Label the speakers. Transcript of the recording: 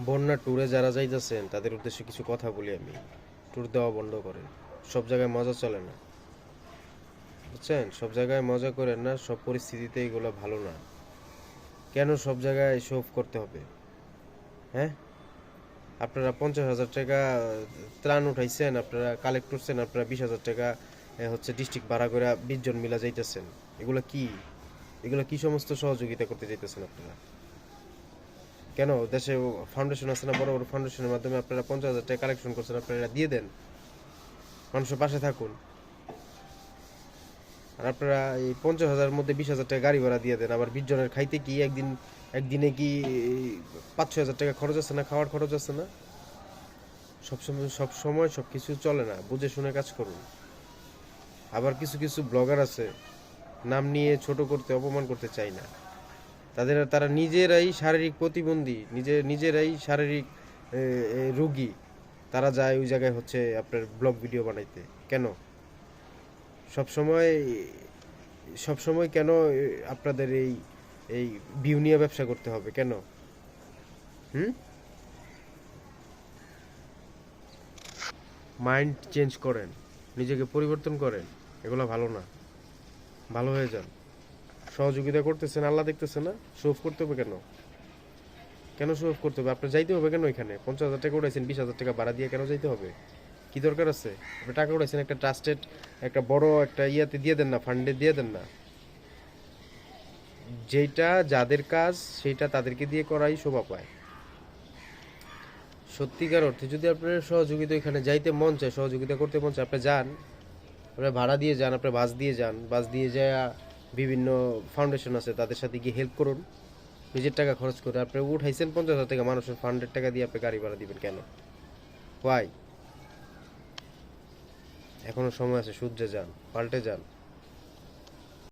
Speaker 1: বন্যা ট্যুরে যারা যাইতেছেন, তাদের উদ্দেশ্যে কিছু কথা বলি আমি। ট্যুর দেওয়া বন্ধ করেন। সব জায়গায় মজা চলে না। বুঝছেন? সব জায়গায় মজা করেন না, সব পরিস্থিতিতে এগুলো ভালো না। কেন সব জায়গায় শো করতে হবে? হ্যাঁ? আপনারা পঞ্চাশ হাজার টাকা ত্রাণ উঠাইছেন, আপনারা কালেক্ট করছেন, আপনারা বিশ হাজার টাকা হচ্ছে ডিস্ট্রিক্ট ভাড়া করে বিশ জন মিলা যাইতেছেন। এগুলো কি? এগুলো কি সমস্ত সহযোগিতা করতে যাইতেছেন আপনারা? কেন? দেশে ফাউন্ডেশন আছে না, বড় বড় ফাউন্ডেশনের মাধ্যমে আপনারা পঞ্চাশ হাজার টাকা কালেকশন করছেন, আপনারা দিয়ে দেন। মানুষের পাশে থাকুন। আর আপনারা এই পঞ্চাশ হাজারের মধ্যে বিশ হাজার টাকা গাড়ি ভাড়া দিয়ে দেন। আবার বিশ জনের খাইতে কি একদিন, একদিনে কি পাঁচ ছয় হাজার টাকা খরচ আছে না, খাওয়ার খরচ আছে না? সবসময় সব সময় সব কিছু চলে না। বুঝে শুনে কাজ করুন। আবার কিছু কিছু ব্লগার আছে, নাম নিয়ে ছোট করতে, অপমান করতে চাই না। তাদের, তারা নিজেরাই শারীরিক প্রতিবন্ধী, নিজে, নিজেরাই শারীরিক রোগী। তারা যায় ওই জায়গায় হচ্ছে আপনার ব্লগ ভিডিও বানাইতে। কেন? সব সময় সব সময় কেন আপনাদের এই এই ভিউ নিয়ে ব্যবসা করতে হবে? কেন? হুম? মাইন্ড চেঞ্জ করেন, নিজেকে পরিবর্তন করেন। এগুলো ভালো না। ভালো হয়ে যান। সহযোগিতা করতেছেন, আল্লাহ দেখতেছে না শোভ করতে হবে কেন? কেন শোভ করতে হবে? আপনার যাইতে হবে কেন এখানে? পঞ্চাশ হাজার টাকা উঠাইছেন, বিশ হাজার টাকা ভাড়া দিয়ে কেন যাইতে হবে? কি দরকার আছে? আপনি টাকা উঠাইছেন, একটা ট্রাস্টেড একটা বড়, একটা ইয়াতে দিয়ে দেন না ফান্ডে দিয়ে দেন না। যেটা যাদের কাজ সেটা তাদেরকে দিয়ে করাই শোভা পায়। সত্যিকার অর্থে যদি আপনার সহযোগিতা এখানে যাইতে মন চায়, সহযোগিতা করতে মন চায়, আপনি যান আপনার ভাড়া দিয়ে যান আপনার বাস দিয়ে যান, বাস দিয়ে যায় বিভিন্ন ফাউন্ডেশন আছে, তাদের সাথে গিয়ে হেল্প করুন। নিজের টাকা খরচ করে। আপনি উঠাইছেন পঞ্চাশ হাজার টাকা, মানুষের ফান্ডের টাকা দিয়ে আপনি গাড়ি ভাড়া দিবেন কেন? ওয়াই এখনও সময় আছে, সূর্যে যান, পাল্টে যান।